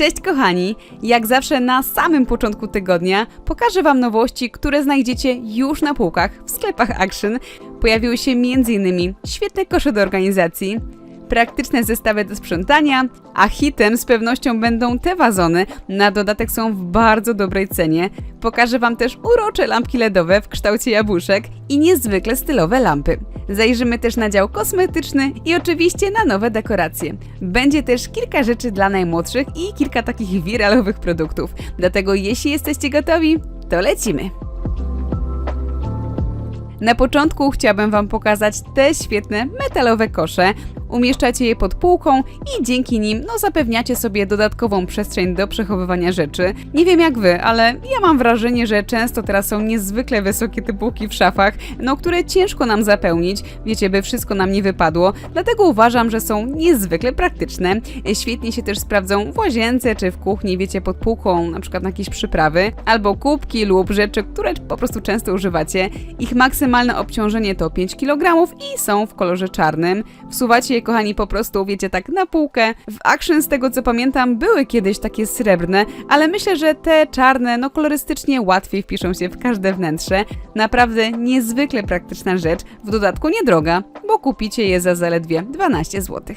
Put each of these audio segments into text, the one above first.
Cześć kochani! Jak zawsze na samym początku tygodnia pokażę Wam nowości, które znajdziecie już na półkach w sklepach Action. Pojawiły się m.in. świetne kosze do organizacji, praktyczne zestawy do sprzątania, a hitem z pewnością będą te wazony. Na dodatek są w bardzo dobrej cenie. Pokażę Wam też urocze lampki LEDowe w kształcie jabłuszek i niezwykle stylowe lampy. Zajrzymy też na dział kosmetyczny i oczywiście na nowe dekoracje. Będzie też kilka rzeczy dla najmłodszych i kilka takich wiralowych produktów. Dlatego jeśli jesteście gotowi, to lecimy! Na początku chciałabym Wam pokazać te świetne metalowe kosze. Umieszczacie je pod półką i dzięki nim no, zapewniacie sobie dodatkową przestrzeń do przechowywania rzeczy. Nie wiem jak Wy, ale ja mam wrażenie, że często teraz są niezwykle wysokie te półki w szafach, no, które ciężko nam zapełnić, wiecie, by wszystko nam nie wypadło. Dlatego uważam, że są niezwykle praktyczne. Świetnie się też sprawdzą w łazience czy w kuchni, wiecie, pod półką, na przykład na jakieś przyprawy, albo kubki lub rzeczy, które po prostu często używacie. Ich maksymalne obciążenie to 5 kg i są w kolorze czarnym. Wsuwacie je, kochani, po prostu, wiecie, tak na półkę. W Action, z tego co pamiętam, były kiedyś takie srebrne, ale myślę, że te czarne, no kolorystycznie łatwiej wpiszą się w każde wnętrze. Naprawdę niezwykle praktyczna rzecz, w dodatku niedroga, bo kupicie je za zaledwie 12 zł.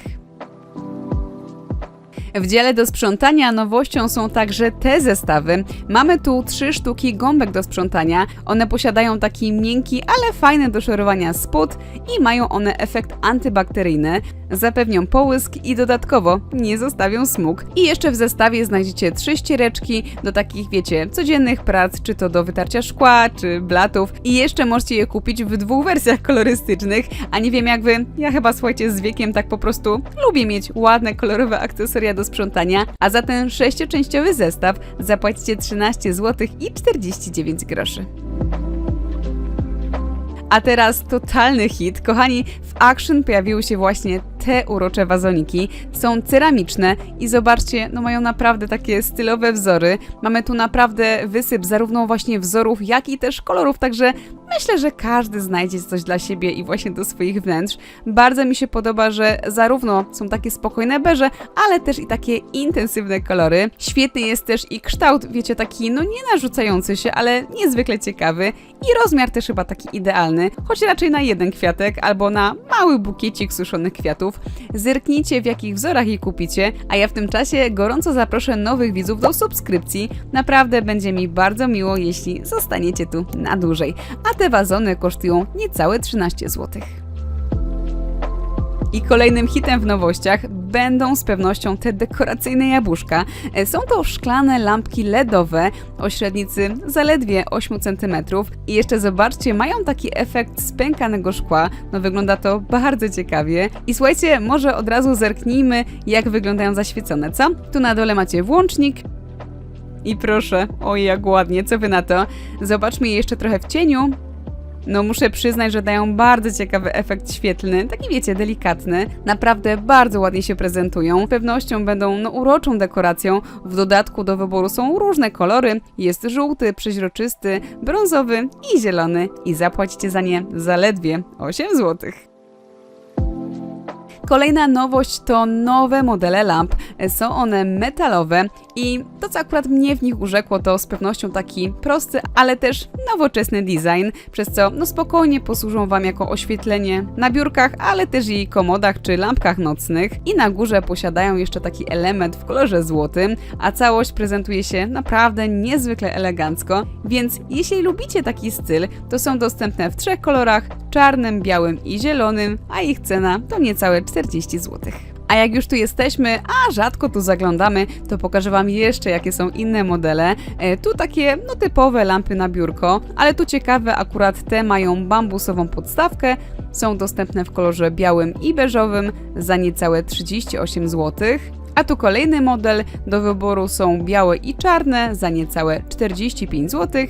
W dziale do sprzątania nowością są także te zestawy. Mamy tu trzy sztuki gąbek do sprzątania. One posiadają taki miękki, ale fajny do szorowania spód i mają one efekt antybakteryjny. Zapewnią połysk i dodatkowo nie zostawią smug. I jeszcze w zestawie znajdziecie trzy ściereczki do takich, wiecie, codziennych prac, czy to do wytarcia szkła, czy blatów. I jeszcze możecie je kupić w dwóch wersjach kolorystycznych, a nie wiem jak wy, ja chyba słuchajcie z wiekiem tak po prostu lubię mieć ładne, kolorowe akcesoria do sprzątania, a za ten sześcioczęściowy zestaw zapłacicie 13 zł i 49 groszy. A teraz totalny hit. Kochani, w Action pojawiły się właśnie te urocze wazoniki. Są ceramiczne i zobaczcie, no mają naprawdę takie stylowe wzory. Mamy tu naprawdę wysyp zarówno właśnie wzorów, jak i też kolorów, także myślę, że każdy znajdzie coś dla siebie i właśnie do swoich wnętrz. Bardzo mi się podoba, że zarówno są takie spokojne beże, ale też i takie intensywne kolory. Świetny jest też i kształt, wiecie, taki no nie narzucający się, ale niezwykle ciekawy i rozmiar też chyba taki idealny, choć raczej na jeden kwiatek albo na mały bukiecik suszonych kwiatów. Zerknijcie w jakich wzorach je kupicie, a ja w tym czasie gorąco zaproszę nowych widzów do subskrypcji. Naprawdę będzie mi bardzo miło, jeśli zostaniecie tu na dłużej. A te wazony kosztują niecałe 13 zł. I kolejnym hitem w nowościach będą z pewnością te dekoracyjne jabłuszka. E, Są to szklane lampki LEDowe o średnicy zaledwie 8 cm. I jeszcze zobaczcie, mają taki efekt spękanego szkła. No wygląda to bardzo ciekawie. I słuchajcie, może od razu zerknijmy, jak wyglądają zaświecone, co? Tu na dole macie włącznik, i proszę, oj jak ładnie, co wy na to? Zobaczmy je jeszcze trochę w cieniu. No muszę przyznać, że dają bardzo ciekawy efekt świetlny, taki wiecie, delikatny. Naprawdę bardzo ładnie się prezentują. Pewnością będą no, uroczą dekoracją. W dodatku do wyboru są różne kolory. Jest żółty, przeźroczysty, brązowy i zielony. I zapłacicie za nie zaledwie 8 złotych. Kolejna nowość to nowe modele lamp. Są one metalowe i to, co akurat mnie w nich urzekło, to z pewnością taki prosty, ale też nowoczesny design, przez co no spokojnie posłużą Wam jako oświetlenie na biurkach, ale też i komodach czy lampkach nocnych. I na górze posiadają jeszcze taki element w kolorze złotym, a całość prezentuje się naprawdę niezwykle elegancko, więc jeśli lubicie taki styl, to są dostępne w trzech kolorach, czarnym, białym i zielonym, a ich cena to niecałe 40 zł. A jak już tu jesteśmy, a rzadko tu zaglądamy, to pokażę Wam jeszcze, jakie są inne modele. E, tu takie, no typowe lampy na biurko, ale tu ciekawe, akurat te mają bambusową podstawkę, są dostępne w kolorze białym i beżowym za niecałe 38 zł. A tu kolejny model, do wyboru są białe i czarne za niecałe 45 zł.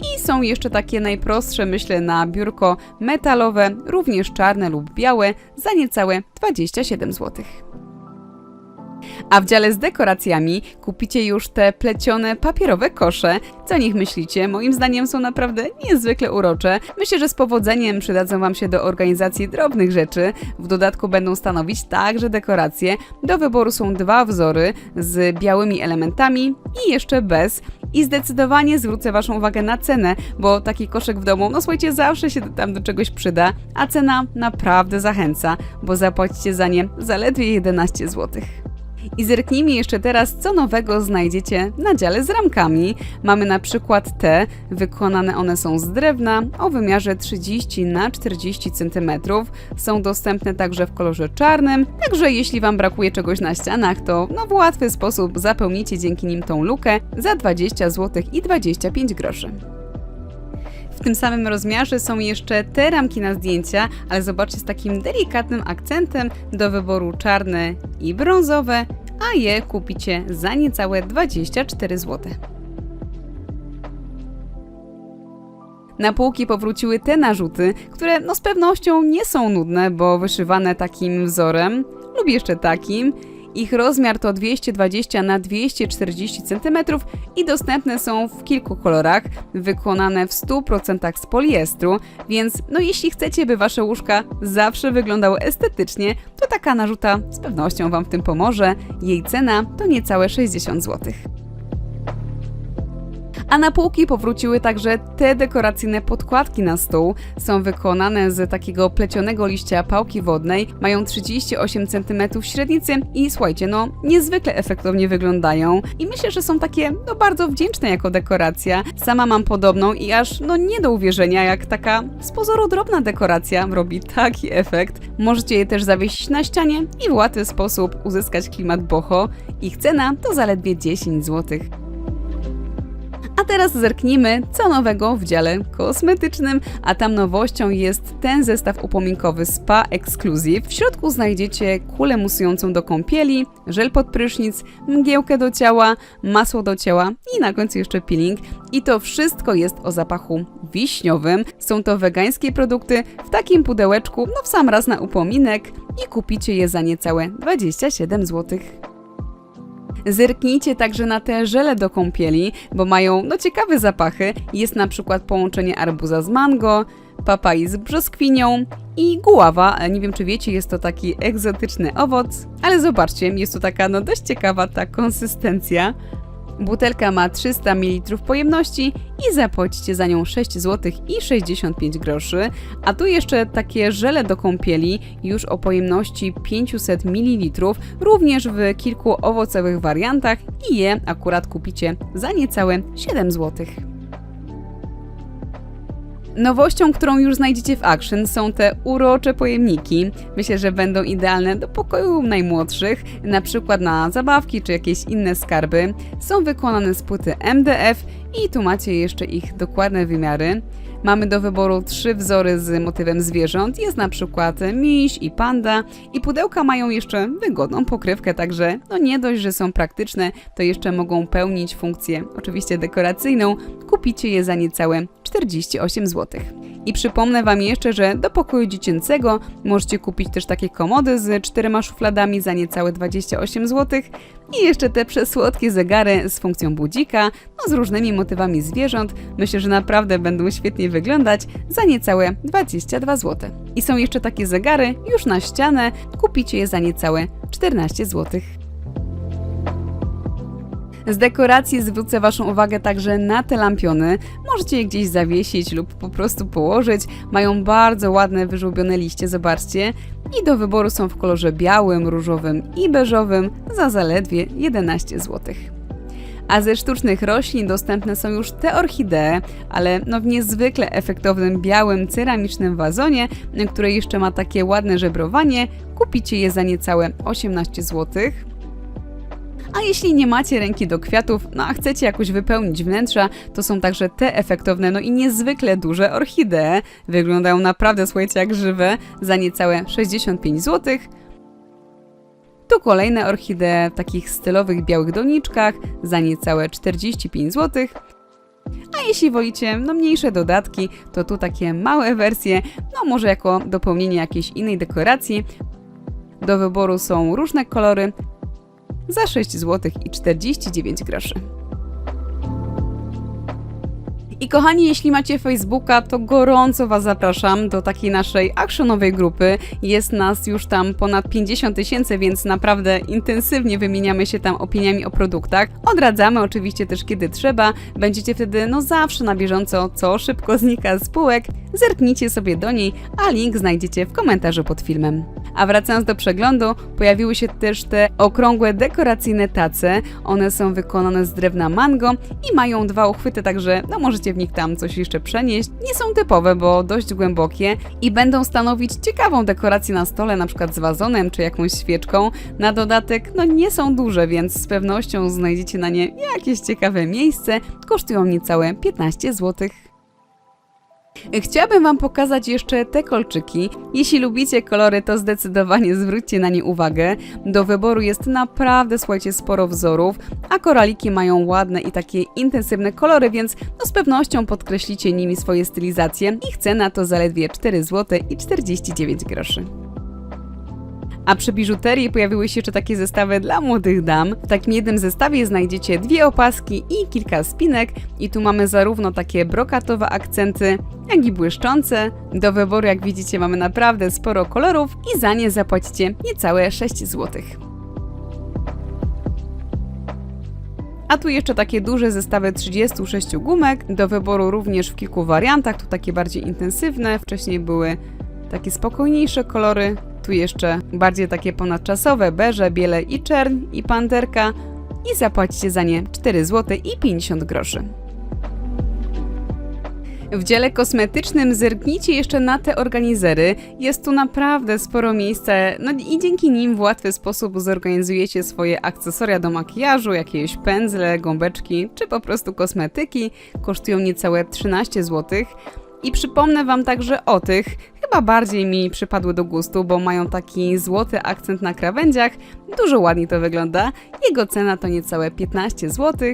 I są jeszcze takie najprostsze, myślę, na biurko metalowe, również czarne lub białe, za niecałe 27 zł. A w dziale z dekoracjami kupicie już te plecione papierowe kosze. Co o nich myślicie? Moim zdaniem są naprawdę niezwykle urocze. Myślę, że z powodzeniem przydadzą Wam się do organizacji drobnych rzeczy. W dodatku będą stanowić także dekoracje. Do wyboru są dwa wzory z białymi elementami i jeszcze bez. I zdecydowanie zwrócę Waszą uwagę na cenę, bo taki koszyk w domu, no słuchajcie, zawsze się tam do czegoś przyda, a cena naprawdę zachęca, bo zapłacicie za nie zaledwie 11 zł. I zerknijmy jeszcze teraz, co nowego znajdziecie na dziale z ramkami. Mamy na przykład te, wykonane one są z drewna o wymiarze 30 na 40 cm. Są dostępne także w kolorze czarnym, także jeśli Wam brakuje czegoś na ścianach, to no w łatwy sposób zapełnicie dzięki nim tą lukę za 20 zł i 25 groszy. Tym samym rozmiarze są jeszcze te ramki na zdjęcia, ale zobaczcie z takim delikatnym akcentem do wyboru czarne i brązowe, a je kupicie za niecałe 24 zł. Na półki powróciły te narzuty, które no z pewnością nie są nudne, bo wyszywane takim wzorem lub jeszcze takim. Ich rozmiar to 220 na 240 cm i dostępne są w kilku kolorach, wykonane w 100% z poliestru, więc no jeśli chcecie, by wasze łóżka zawsze wyglądały estetycznie, to taka narzuta z pewnością wam w tym pomoże. Jej cena to niecałe 60 zł. A na półki powróciły także te dekoracyjne podkładki na stół. Są wykonane z takiego plecionego liścia pałki wodnej, mają 38 cm średnicy i słuchajcie, no niezwykle efektownie wyglądają. I myślę, że są takie no bardzo wdzięczne jako dekoracja. Sama mam podobną i aż no nie do uwierzenia, jak taka z pozoru drobna dekoracja robi taki efekt. Możecie je też zawiesić na ścianie i w łatwy sposób uzyskać klimat boho. Ich cena to zaledwie 10 zł. Teraz zerknijmy, co nowego w dziale kosmetycznym, a tam nowością jest ten zestaw upominkowy Spa Exclusive. W środku znajdziecie kulę musującą do kąpieli, żel pod prysznic, mgiełkę do ciała, masło do ciała i na końcu jeszcze peeling. I to wszystko jest o zapachu wiśniowym. Są to wegańskie produkty w takim pudełeczku, no w sam raz na upominek i kupicie je za niecałe 27 zł. Zerknijcie także na te żele do kąpieli, bo mają no ciekawe zapachy. Jest na przykład połączenie arbuza z mango, papai z brzoskwinią i guława. Nie wiem, czy wiecie, jest to taki egzotyczny owoc, ale zobaczcie, jest to taka no dość ciekawa ta konsystencja. Butelka ma 300 ml pojemności i zapłacicie za nią 6 zł i 65 groszy. A tu jeszcze takie żele do kąpieli już o pojemności 500 ml, również w kilku owocowych wariantach i je akurat kupicie za niecałe 7 zł. Nowością, którą już znajdziecie w Action są te urocze pojemniki. Myślę, że będą idealne do pokoju najmłodszych, na przykład na zabawki czy jakieś inne skarby. Są wykonane z płyty MDF i tu macie jeszcze ich dokładne wymiary. Mamy do wyboru trzy wzory z motywem zwierząt. Jest na przykład miś i panda. I pudełka mają jeszcze wygodną pokrywkę, także no nie dość, że są praktyczne, to jeszcze mogą pełnić funkcję oczywiście dekoracyjną. Kupicie je za niecałe 48 zł. I przypomnę Wam jeszcze, że do pokoju dziecięcego możecie kupić też takie komody z czterema szufladami za niecałe 28 zł i jeszcze te przesłodkie zegary z funkcją budzika, no z różnymi motywami zwierząt. Myślę, że naprawdę będą świetnie wyglądać za niecałe 22 zł. I są jeszcze takie zegary już na ścianę, kupicie je za niecałe 14 zł. Z dekoracji zwrócę Waszą uwagę także na te lampiony. Możecie je gdzieś zawiesić lub po prostu położyć. Mają bardzo ładne, wyżłobione liście, zobaczcie. I do wyboru są w kolorze białym, różowym i beżowym za zaledwie 11 zł. A ze sztucznych roślin dostępne są już te orchidee, ale no w niezwykle efektownym białym ceramicznym wazonie, które jeszcze ma takie ładne żebrowanie. Kupicie je za niecałe 18 zł. A jeśli nie macie ręki do kwiatów, no a chcecie jakoś wypełnić wnętrza, to są także te efektowne, no i niezwykle duże orchidee. Wyglądają naprawdę, słuchajcie, jak żywe, za niecałe 65 zł. Tu kolejne orchidee w takich stylowych białych doniczkach za niecałe 45 zł. A jeśli wolicie no mniejsze dodatki, to tu takie małe wersje, no może jako dopełnienie jakiejś innej dekoracji. Do wyboru są różne kolory, za 6 zł i 49 groszy. I kochani, jeśli macie Facebooka, to gorąco Was zapraszam do takiej naszej actionowej grupy. Jest nas już tam ponad 50 tysięcy, więc naprawdę intensywnie wymieniamy się tam opiniami o produktach. Odradzamy oczywiście też kiedy trzeba. Będziecie wtedy no zawsze na bieżąco, co szybko znika z spółek. Zerknijcie sobie do niej, a link znajdziecie w komentarzu pod filmem. A wracając do przeglądu, pojawiły się też te okrągłe dekoracyjne tace. One są wykonane z drewna mango i mają dwa uchwyty, także no możecie w nich tam coś jeszcze przenieść. Nie są typowe, bo dość głębokie i będą stanowić ciekawą dekorację na stole, na przykład z wazonem czy jakąś świeczką. Na dodatek, no nie są duże, więc z pewnością znajdziecie na nie jakieś ciekawe miejsce. Kosztują niecałe 15 zł. Chciałabym Wam pokazać jeszcze te kolczyki. Jeśli lubicie kolory, to zdecydowanie zwróćcie na nie uwagę. Do wyboru jest naprawdę, słuchajcie, sporo wzorów, a koraliki mają ładne i takie intensywne kolory, więc no z pewnością podkreślicie nimi swoje stylizacje. Ich cena to zaledwie 4 zł i 49 groszy. A przy biżuterii pojawiły się jeszcze takie zestawy dla młodych dam. W takim jednym zestawie znajdziecie dwie opaski i kilka spinek. I tu mamy zarówno takie brokatowe akcenty, jak i błyszczące. Do wyboru, jak widzicie, mamy naprawdę sporo kolorów i za nie zapłacicie niecałe 6 zł. A tu jeszcze takie duże zestawy 36 gumek, do wyboru również w kilku wariantach, tu takie bardziej intensywne, wcześniej były takie spokojniejsze kolory, tu jeszcze bardziej takie ponadczasowe, beże, biele i czern i panterka i zapłacicie za nie 4 zł i 50 groszy. W dziale kosmetycznym zerknijcie jeszcze na te organizery. Jest tu naprawdę sporo miejsca, no i dzięki nim w łatwy sposób zorganizujecie swoje akcesoria do makijażu, jakieś pędzle, gąbeczki czy po prostu kosmetyki. Kosztują niecałe 13 zł. I przypomnę Wam także o tych, chyba bardziej mi przypadły do gustu, bo mają taki złoty akcent na krawędziach. Dużo ładniej to wygląda. Jego cena to niecałe 15 zł.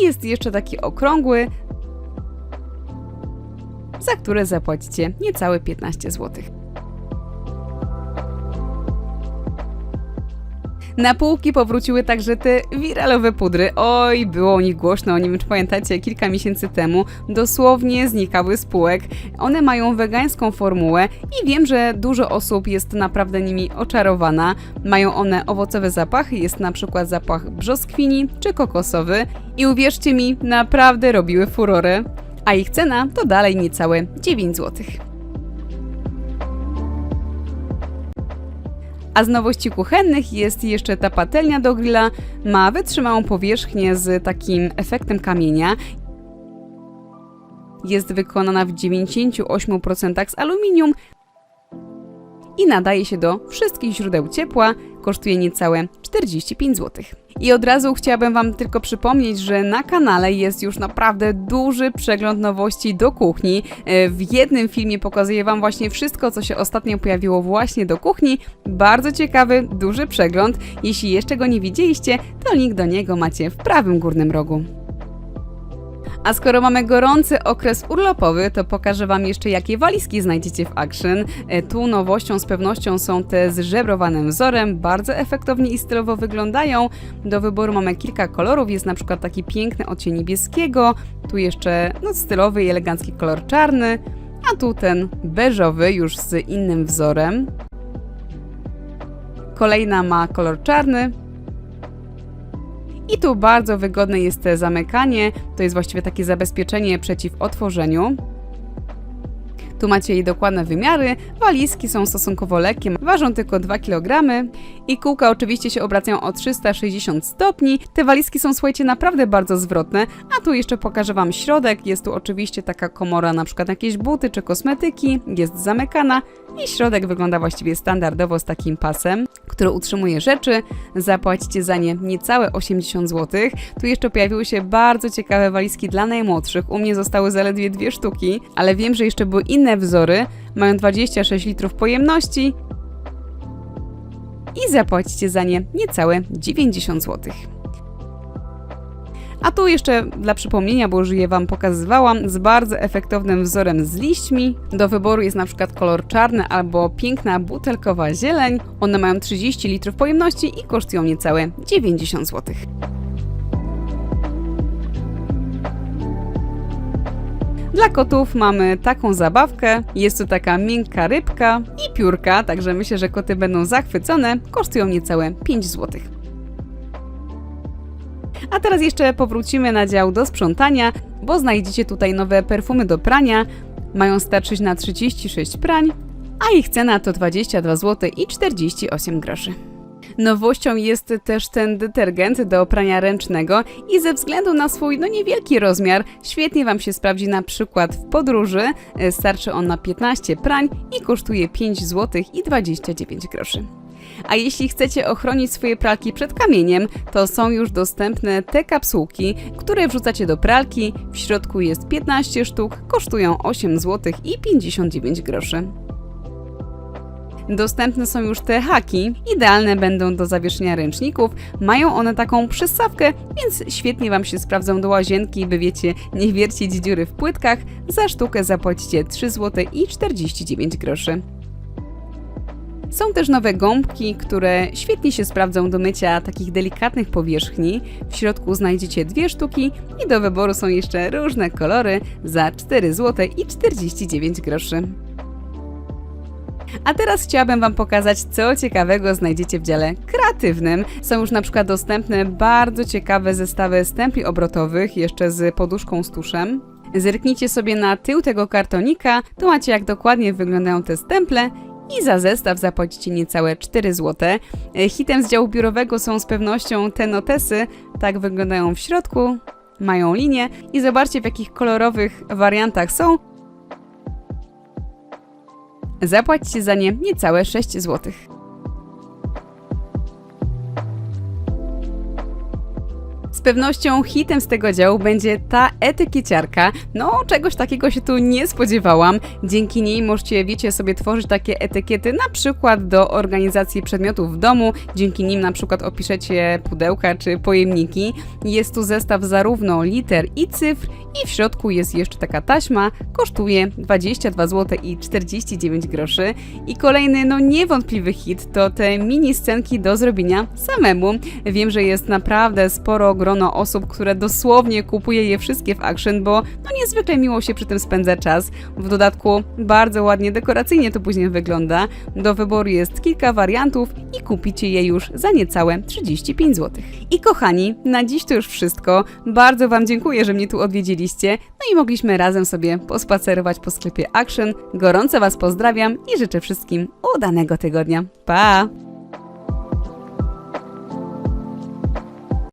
I jest jeszcze taki okrągły, za które zapłacicie niecałe 15 zł. Na półki powróciły także te wiralowe pudry. Oj, było o nich głośno, nie wiem czy pamiętacie, kilka miesięcy temu dosłownie znikały z półek. One mają wegańską formułę i wiem, że dużo osób jest naprawdę nimi oczarowana. Mają one owocowe zapachy, jest na przykład zapach brzoskwini czy kokosowy i uwierzcie mi, naprawdę robiły furorę. A ich cena to dalej niecałe 9 złotych. A z nowości kuchennych jest jeszcze ta patelnia do grilla. Ma wytrzymałą powierzchnię z takim efektem kamienia. Jest wykonana w 98% z aluminium i nadaje się do wszystkich źródeł ciepła. Kosztuje niecałe 45 zł. I od razu chciałabym Wam tylko przypomnieć, że na kanale jest już naprawdę duży przegląd nowości do kuchni. E, W jednym filmie pokazuję Wam właśnie wszystko, co się ostatnio pojawiło właśnie do kuchni. Bardzo ciekawy, duży przegląd. Jeśli jeszcze go nie widzieliście, to link do niego macie w prawym górnym rogu. A skoro mamy gorący okres urlopowy, to pokażę Wam jeszcze, jakie walizki znajdziecie w Action. E, Tu nowością z pewnością są te z żebrowanym wzorem, bardzo efektownie i stylowo wyglądają. Do wyboru mamy kilka kolorów, jest na przykład taki piękny odcień niebieskiego, tu jeszcze no, stylowy i elegancki kolor czarny, a tu ten beżowy już z innym wzorem. Kolejna ma kolor czarny, i tu bardzo wygodne jest zamykanie, to jest właściwie takie zabezpieczenie przeciw otworzeniu. Tu macie jej dokładne wymiary, walizki są stosunkowo lekkie, ważą tylko 2 kg i kółka oczywiście się obracają o 360 stopni. Te walizki są, słuchajcie, naprawdę bardzo zwrotne, a tu jeszcze pokażę Wam środek. Jest tu oczywiście taka komora, na przykład jakieś buty czy kosmetyki, jest zamykana i środek wygląda właściwie standardowo z takim pasem, który utrzymuje rzeczy. Zapłacicie za nie niecałe 80 zł. Tu jeszcze pojawiły się bardzo ciekawe walizki dla najmłodszych. U mnie zostały zaledwie dwie sztuki, ale wiem, że jeszcze były inne wzory. Mają 26 litrów pojemności i zapłacicie za nie niecałe 90 zł. A tu jeszcze dla przypomnienia, bo już je Wam pokazywałam, z bardzo efektownym wzorem z liśćmi. Do wyboru jest na przykład kolor czarny albo piękna butelkowa zieleń. One mają 30 litrów pojemności i kosztują niecałe 90 zł. Dla kotów mamy taką zabawkę. Jest to taka miękka rybka i piórka, także myślę, że koty będą zachwycone. Kosztują niecałe 5 zł. A teraz jeszcze powrócimy na dział do sprzątania, bo znajdziecie tutaj nowe perfumy do prania. Mają starczyć na 36 prań, a ich cena to 22 zł i 48 groszy. Nowością jest też ten detergent do prania ręcznego i ze względu na swój no niewielki rozmiar świetnie Wam się sprawdzi na przykład w podróży. E, Starczy on na 15 prań i kosztuje 5 zł i 29 groszy. A jeśli chcecie ochronić swoje pralki przed kamieniem, to są już dostępne te kapsułki, które wrzucacie do pralki. W środku jest 15 sztuk, kosztują 8 zł i 59 groszy. Dostępne są już te haki, idealne będą do zawieszenia ręczników. Mają one taką przystawkę, więc świetnie Wam się sprawdzą do łazienki, by wiecie, nie wiercić dziury w płytkach. Za sztukę zapłacicie 3 zł i 49 groszy. Są też nowe gąbki, które świetnie się sprawdzą do mycia takich delikatnych powierzchni. W środku znajdziecie dwie sztuki i do wyboru są jeszcze różne kolory za 4 zł i 49 groszy. A teraz chciałabym Wam pokazać, co ciekawego znajdziecie w dziale kreatywnym. Są już na przykład dostępne bardzo ciekawe zestawy stempli obrotowych, jeszcze z poduszką z tuszem. Zerknijcie sobie na tył tego kartonika, to macie jak dokładnie wyglądają te stemple i za zestaw zapłacicie niecałe 4 zł. E, Hitem z działu biurowego są z pewnością te notesy, tak wyglądają w środku, mają linię i zobaczcie w jakich kolorowych wariantach są. Zapłacicie za nie niecałe 6 zł. Pewnością hitem z tego działu będzie ta etykieciarka. No, czegoś takiego się tu nie spodziewałam. Dzięki niej możecie, wiecie, sobie tworzyć takie etykiety, na przykład do organizacji przedmiotów w domu. Dzięki nim na przykład opiszecie pudełka czy pojemniki. Jest tu zestaw zarówno liter i cyfr i w środku jest jeszcze taka taśma. Kosztuje 22 zł i 49 groszy. I kolejny, no niewątpliwy hit to te mini scenki do zrobienia samemu. Wiem, że jest naprawdę sporo grono osób, które dosłownie kupuje je wszystkie w Action, bo no niezwykle miło się przy tym spędza czas. W dodatku bardzo ładnie dekoracyjnie to później wygląda. Do wyboru jest kilka wariantów i kupicie je już za niecałe 35 zł. I kochani, na dziś to już wszystko. Bardzo Wam dziękuję, że mnie tu odwiedziliście. No i mogliśmy razem sobie pospacerować po sklepie Action. Gorąco Was pozdrawiam i życzę wszystkim udanego tygodnia. Pa!